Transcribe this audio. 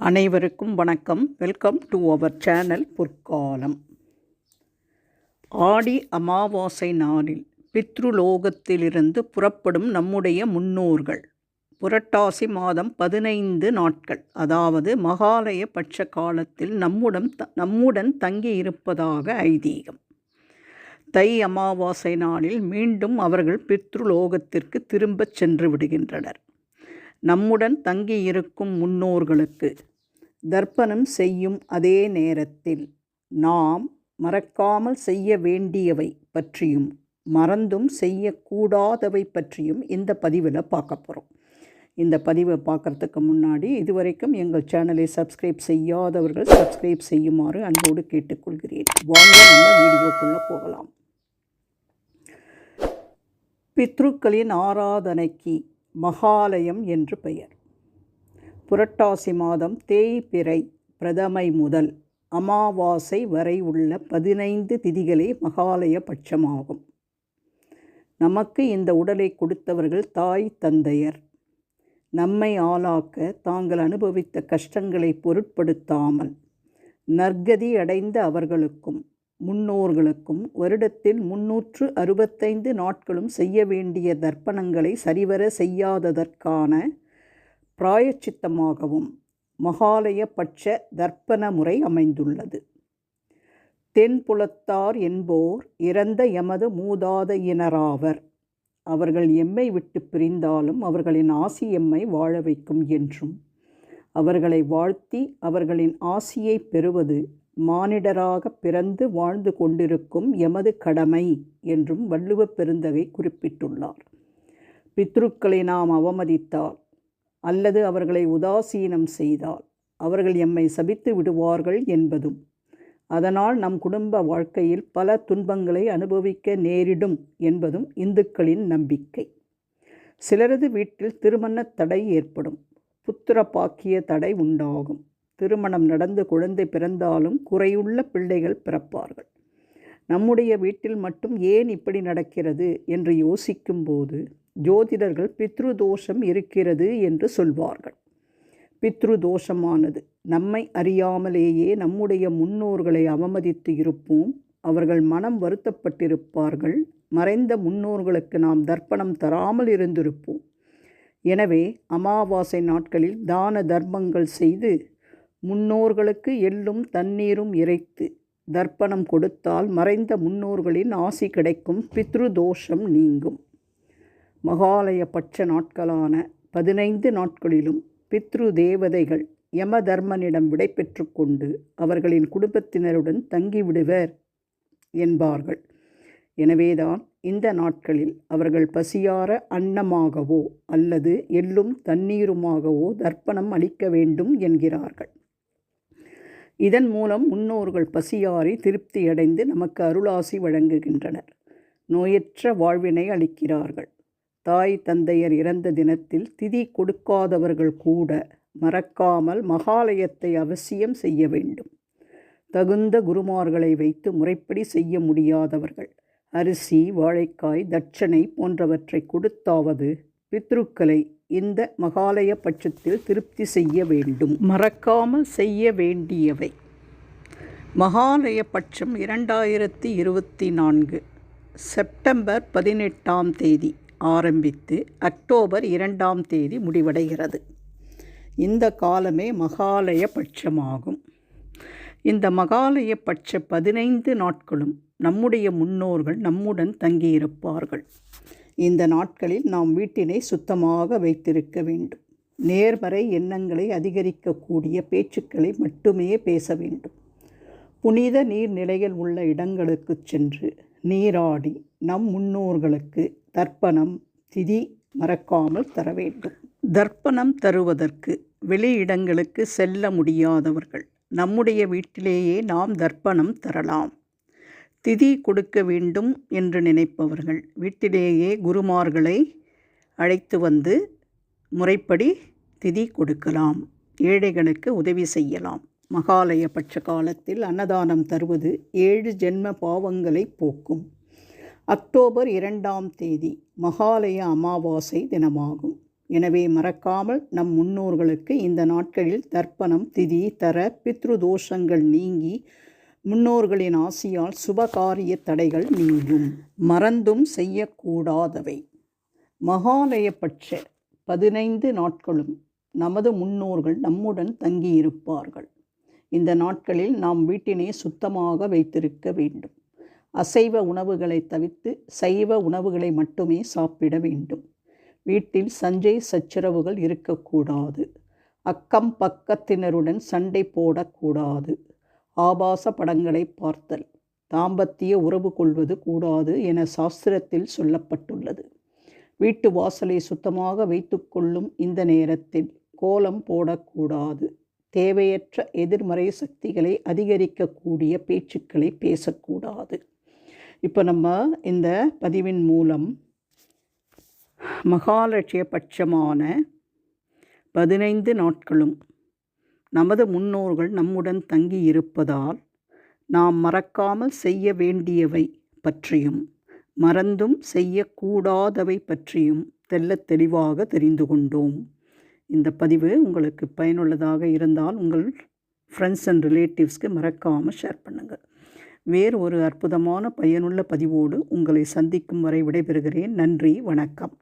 அனைவருக்கும் வணக்கம். Welcome to our channel பொற்காலம் ஆடி அமாவாசை நாளில் பித்ருலோகத்திலிருந்து புறப்படும் நம்முடைய முன்னோர்கள். புரட்டாசி மாதம் பதினைந்து நாட்கள். அதாவது மகாலய பட்ச காலத்தில் நம்முடன் த நம்முடன் தங்கி இருப்பதாக ஐதீகம். தை அமாவாசை நாளில் மீண்டும் அவர்கள் பித்ருலோகத்திற்கு திரும்பச் சென்று விடுகின்றனர். நம்முடன் தங்கியிருக்கும் முன்னோர்களுக்கு தர்ப்பணம் செய்யும் அதே நேரத்தில் நாம் மறக்காமல் செய்ய வேண்டியவை பற்றியும் மறந்தும் செய்யக்கூடாதவை பற்றியும் இந்த பதிவில் பார்க்க போகிறோம் இந்த பதிவை பார்க்குறதுக்கு முன்னாடி இதுவரைக்கும் எங்கள் சேனலை சப்ஸ்கிரைப் செய்யாதவர்கள் சப்ஸ்கிரைப் செய்யுமாறு அன்போடு கேட்டுக்கொள்கிறேன். வாங்க நம்ம வீடியோக்குள்ளே போகலாம். பித்ருக்களின் ஆராதனைக்கு மகாலயம் என்று பெயர். புரட்டாசி மாதம் தேய்பிறை பிரதமை முதல் அமாவாசை வரை உள்ள பதினைந்து திதிகளே மகாலய பட்சமாகும். நமக்கு இந்த உடலை கொடுத்தவர்கள் தாய் தந்தையர். நம்மை ஆளாக்க தாங்கள் அனுபவித்த கஷ்டங்களை பொருட்படுத்தாமல் நற்கதி அடைந்த அவர்களுக்கும் முன்னோர்களுக்கும் வருடத்தில் முன்னூற்று அறுபத்தைந்து நாட்களும் செய்ய வேண்டிய தர்ப்பணங்களை சரிவர செய்யாததற்கான பிராயச்சித்தமாகவும் மகாலய பட்ச தர்ப்பண முறை அமைந்துள்ளது. தென்புலத்தார் என்போர் இறந்த எமது மூதாதையினராவர் அவர்கள் எம்மை விட்டு பிரிந்தாலும் அவர்களின் ஆசி எம்மை வாழ வைக்கும் என்றும் அவர்களை வாழ்த்தி அவர்களின் ஆசியை பெறுவது மானிடராக பிறந்து வாழ்ந்து கொண்டிருக்கும் எமது கடமை என்றும் வள்ளுவ பெருந்தகை குறிப்பிட்டுள்ளார். பித்ருக்களை நாம் அவமதித்தால் அல்லது அவர்களை உதாசீனம் செய்தால் அவர்கள் எம்மை சபித்து விடுவார்கள் என்பதும் அதனால் நம் குடும்ப வாழ்க்கையில் பல துன்பங்களை அனுபவிக்க நேரிடும் என்பதும் இந்துக்களின் நம்பிக்கை. சிலரது வீட்டில் திருமண தடை ஏற்படும் புத்திர பாக்கிய தடை உண்டாகும். திருமணம் நடந்து குழந்தை பிறந்தாலும் குறையுள்ள பிள்ளைகள் பிறப்பார்கள். நம்முடைய வீட்டில் மட்டும் ஏன் இப்படி நடக்கிறது? என்று யோசிக்கும்போது ஜோதிடர்கள் பித்ரு தோஷம் இருக்கிறது என்று சொல்வார்கள். பித்ரு தோஷமானது நம்மை அறியாமலேயே நம்முடைய முன்னோர்களை அவமதித்து இருப்போம். அவர்கள் மனம் வருத்தப்பட்டிருப்பார்கள். மறைந்த முன்னோர்களுக்கு நாம் தர்ப்பணம் தராமல் இருந்திருப்போம். எனவே அமாவாசை நாட்களில் தான தர்மங்கள் செய்து முன்னோர்களுக்கு எள்ளும் தண்ணீரும் இறைத்து தர்ப்பணம் கொடுத்தால் மறைந்த முன்னோர்களின் ஆசி கிடைக்கும் பித்ரு தோஷம் நீங்கும். மகாலய பட்ச நாட்களான பதினைந்து நாட்களிலும் பித்ரு தேவதைகள் யம தர்மனிடம் விடை கொண்டு அவர்களின் குடும்பத்தினருடன் தங்கிவிடுவர் என்பார்கள். எனவேதான் இந்த நாட்களில் அவர்கள் பசியார அன்னமாகவோ அல்லது எள்ளும் தண்ணீருமாகவோ தர்ப்பணம் அளிக்க வேண்டும் என்கிறார்கள். இதன் மூலம் முன்னோர்கள் பசியாறி திருப்தியடைந்து நமக்கு அருளாசி வழங்குகின்றனர். நோயற்ற வாழ்வினை அளிக்கிறார்கள். தாய் தந்தையர் இறந்த தினத்தில் திதி கொடுக்காதவர்கள் கூட மறக்காமல் மகாலயத்தை அவசியம் செய்ய வேண்டும். தகுந்த குருமார்களை வைத்து முறைப்படி செய்ய முடியாதவர்கள் அரிசி வாழைக்காய் தட்சணை போன்றவற்றை கொடுத்தாவது பித்ருக்களை இந்த மகாலய பட்சத்தில் திருப்தி செய்ய வேண்டும். மறக்காமல் செய்ய வேண்டியவை. மகாலய பட்சம் இரண்டாயிரத்தி இருபத்தி நான்கு செப்டம்பர் பதினெட்டாம் தேதி ஆரம்பித்து அக்டோபர் இரண்டாம் தேதி முடிவடைகிறது. இந்த காலமே மகாலய பட்சமாகும். இந்த மகாலய பட்ச பதினைந்து நாட்களும் நம்முடைய முன்னோர்கள் நம்முடன் தங்கியிருப்பார்கள். இந்த நாட்களில் நாம் வீட்டினை சுத்தமாக வைத்திருக்க வேண்டும். நேர்மறை எண்ணங்களை அதிகரிக்கக்கூடிய பேச்சுக்களை மட்டுமே பேச வேண்டும். புனித நீர்நிலைகள் உள்ள இடங்களுக்கு சென்று நீராடி நம் முன்னோர்களுக்கு தர்ப்பணம் திதி மறக்காமல் தர வேண்டும். தர்ப்பணம் தருவதற்கு வெளியிடங்களுக்கு செல்ல முடியாதவர்கள். நம்முடைய வீட்டிலேயே நாம் தர்ப்பணம் தரலாம். திதி கொடுக்க வேண்டும் என்று நினைப்பவர்கள். வீட்டிலேயே குருமார்களை அழைத்து வந்து முறைப்படி திதி கொடுக்கலாம். ஏழைகளுக்கு உதவி செய்யலாம். மகாலய பட்ச காலத்தில் அன்னதானம் தருவது ஏழு ஜென்ம பாவங்களை போக்கும். அக்டோபர் இரண்டாம் தேதி மகாலய அமாவாசை தினமாகும். எனவே மறக்காமல் நம் முன்னோர்களுக்கு இந்த நாட்களில் தர்ப்பணம் திதி தர பித்ரு தோஷங்கள் நீங்கி முன்னோர்களின் ஆசியால் சுபகாரிய தடைகள் நீங்கும். மறந்தும் செய்யக்கூடாதவை. மகாலயபட்ச பதினைந்து நாட்களும் நமது முன்னோர்கள் நம்முடன் தங்கியிருப்பார்கள். இந்த நாட்களில் நாம் வீட்டினை சுத்தமாக வைத்திருக்க வேண்டும். அசைவ உணவுகளை தவிர்த்து சைவ உணவுகளை மட்டுமே சாப்பிட வேண்டும். வீட்டில் சஞ்சை சச்சரவுகள் இருக்கக்கூடாது. அக்கம் பக்கத்தினருடன் சண்டை போடக்கூடாது. ஆபாச படங்களை பார்த்தல். தாம்பத்திய உறவு கொள்வது கூடாது என சாஸ்திரத்தில் சொல்லப்பட்டுள்ளது. வீட்டு வாசலை சுத்தமாக வைத்துக்கொள்ளும் இந்த நேரத்தில் கோலம் போடக்கூடாது. தேவையற்ற எதிர்மறை சக்திகளை அதிகரிக்கக்கூடிய பேச்சுக்களை பேசக்கூடாது. இப்போ நம்ம இந்த பதிவின் மூலம் மகாலட்சிய பட்சமான பதினைந்து நாட்களும் நமது முன்னோர்கள் நம்முடன் தங்கி இருப்பதால் நாம் மறக்காமல் செய்ய வேண்டியவை பற்றியும் மறந்தும் செய்யக்கூடாதவை பற்றியும் தெல்ல தெளிவாக தெரிந்து கொண்டோம். இந்த பதிவு உங்களுக்கு பயனுள்ளதாக இருந்தால் உங்கள் ஃப்ரெண்ட்ஸ் அண்ட் ரிலேட்டிவ்ஸ்க்கு மறக்காமல் ஷேர் பண்ணுங்கள். வேறு ஒரு அற்புதமான பயனுள்ள பதிவோடு உங்களை சந்திக்கும் வரை விடைபெறுகிறேன். நன்றி வணக்கம்.